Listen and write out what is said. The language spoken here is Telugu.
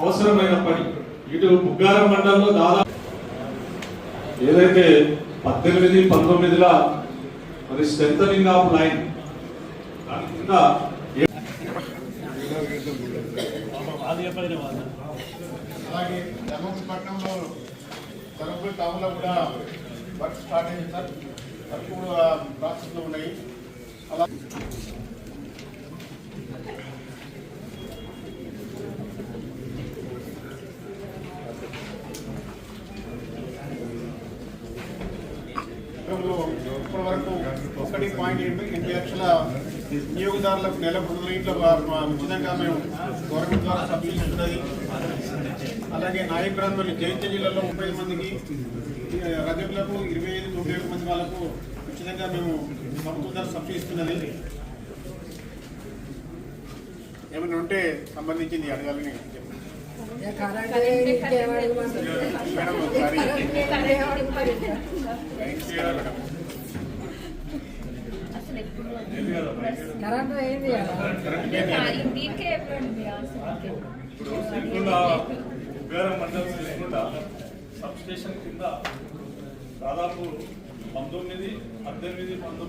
అవసరమైన పని. ఇటు బుగ్గారం మండలంలో దాదాపు ఏదైతే పద్దెనిమిది పంతొమ్మిదిల మరి స్ట్రెంగ్ ఆఫ్ లైన్ దాని కింద అలాగే ధర్మపట్నంలో ధర్మపురి టౌన్లో కూడా వర్క్ స్టార్ట్ అయింది సార్. వర్క్ కూడా ప్రాసెస్లో ఉన్నాయి. అలా ఇప్పటి వరకు ఒకటి పాయింట్ ఎనిమిది ఎనిమిది లక్షల వినియోగదారులకు నెల వా- ఉచితంగా మేము గవర్నమెంట్ ద్వారా సబ్సిడీ ఇస్తున్నది. అలాగే నాయకురాలు మరియు జైత్య జిల్లాలో ముప్పై మందికి రజకులకు ఇరవై ఐదు ముప్పై ఐదు మంది వాళ్ళకు ఉచితంగా మేము ప్రభుత్వం ద్వారా సబ్సిడీ ఇస్తున్నది. ఏమైనా ఉంటే సంబంధించింది అడగాలని చెప్పండి. మేడం ఒకసారి కరెంట్ అయింది ఇప్పుడు మండలం సబ్ స్టేషన్ కింద దాదాపు పంతొమ్మిది పద్దెనిమిది పంతొమ్మిది